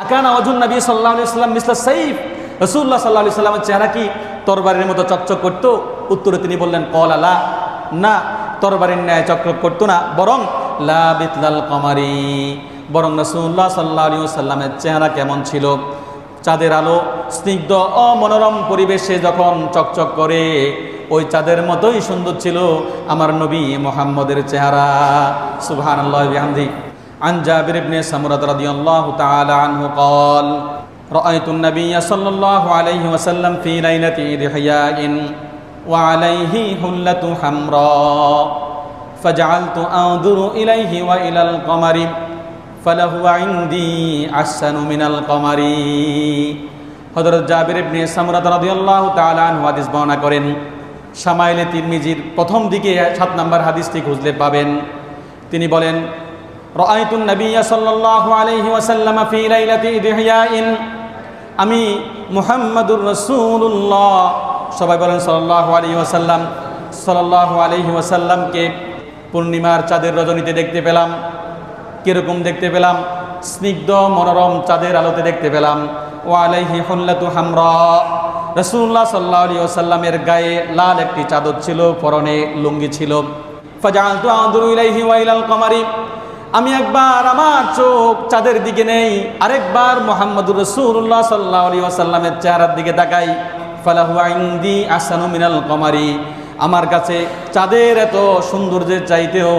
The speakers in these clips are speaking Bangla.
নবী সাইফ। চেহারা কি? মতো চকচক উত্তরে তিনি বললেন, কল না, তরবারের ন্যায় চকচক করতো না, বরং লা কমারি। বরং রসুল্লাহ সাল্লাহ আলী সাল্লামের চেহারা কেমন ছিল? চাঁদের আলো, স্নিগ্ধ, অমনোরম পরিবেশে যখন চকচক করে, ওই চাঁদের মতোই সুন্দর ছিল আমার নবী মোহাম্মদের চেহারা। সুবহান আল্লাহ عن جابر بن سمرة رضي الله تعالى عنه قال رأيت النبي صلى الله عليه وسلم في ليلة إضحياء وعليه حلة حمراء فجعلت أنظر إليه وإلى القمر فله عندي أحسن من القمر হযরত জাবির ইবনে সামরাত রাদিয়াল্লাহু তাআলা আনহু হাদিস বর্ণনা করেন শামাইলে তিরমিজির প্রথম দিকে সাত নম্বর হাদিসটি খুঁজলে পাবেন তিনি বলেন রাআইতুন নাবিয়্যা সাল্লাল্লাহু আলাইহি ওয়াসাল্লাম ফি লাইলাতি ইদহিয়াইন। আমি মুহাম্মাদুর রাসূলুল্লাহ। সবাই বলেন সাল্লাল্লাহু আলাইহি ওয়াসাল্লাম। সাল্লাল্লাহু আলাইহি ওয়াসাল্লামকে পূর্ণিমার চাঁদের রজনীতে দেখতে পেলাম। কীরকম দেখতে পেলাম? স্নিগ্ধ মনোরম চাঁদের আলোতে দেখতে পেলাম। ও আলাইহি হল্লাতু হামরা। রসুল্লাহ সাল্লাহ আলী ওসাল্লামের গায়ে লাল একটি চাদর ছিল, পরনে লুঙ্গি ছিল। ফাজালতু আনজুরু ইলাইহি ওয়াইলাল কমারি। আমি একবার আমার চোখ চাঁদের দিকে নেই, আরেকবার মোহাম্মদুর রসুল্লাহ সাল্লাহ আলী ওসাল্লামের চেহারার দিকে তাকাই। ফালাহু আইন্দি আসানু মিনাল কমারি। আমার কাছে চাঁদের এত সৌন্দর্যের চাইতেও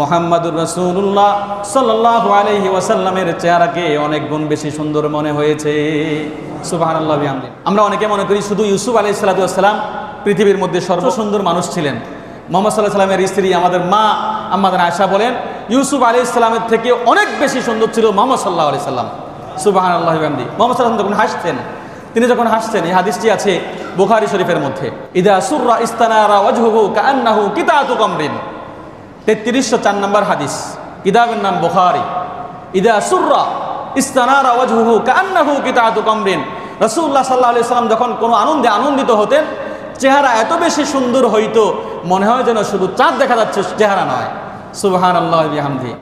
মোহাম্মদুর রসুল্লাহ সাল্লাহ আলহি ওয়াসাল্লামের চেহারাকে অনেক গুণ বেশি সুন্দর মনে হয়েছে। সুবাহ আল্লাহ আমরা অনেকে মনে করি শুধু ইউসুফ আলি সাল্লাম পৃথিবীর মধ্যে সর্বসুন্দর মানুষ ছিলেন। মোহাম্মদ সাল্লাহ সাল্লামের স্ত্রী আমাদের মা আমাদের আশা বলেন ইউসুফ আলি ইসলামের থেকে অনেক বেশি সুন্দর ছিল মোহাম্মদ সাল্লাহ আলি সাল্লাম। সুবাহ আল্লাহ মোহাম্মদ সাল্লাম তখন হাসতেন, তিনি যখন হাসতেন, এই হাদিসটি আছে বুখারি শরীফের মধ্যে। ইদা সুররা ইস্তানারা ওয়াজহুহু কাআন্নাহু কিতাতু কমরিন। তেত্রিশশো চার নম্বর হাদিস। কিতাবের নাম বুখারি। ইদা সুররা ইস্তানারা ওয়াজহুহু কাআন্নাহু কিতাতু কমরিন। রাসূলুল্লাহ সাল্লাল্লাহু আলাইহি সাল্লাম যখন কোনো আনন্দে আনন্দিত হতেন, চেহারা এত বেশি সুন্দর হইতো, মনে হয় যেন শুধু চাঁদ দেখা যাচ্ছে, চেহারা নয়। সুবহানাল্লাহি বিহামদি।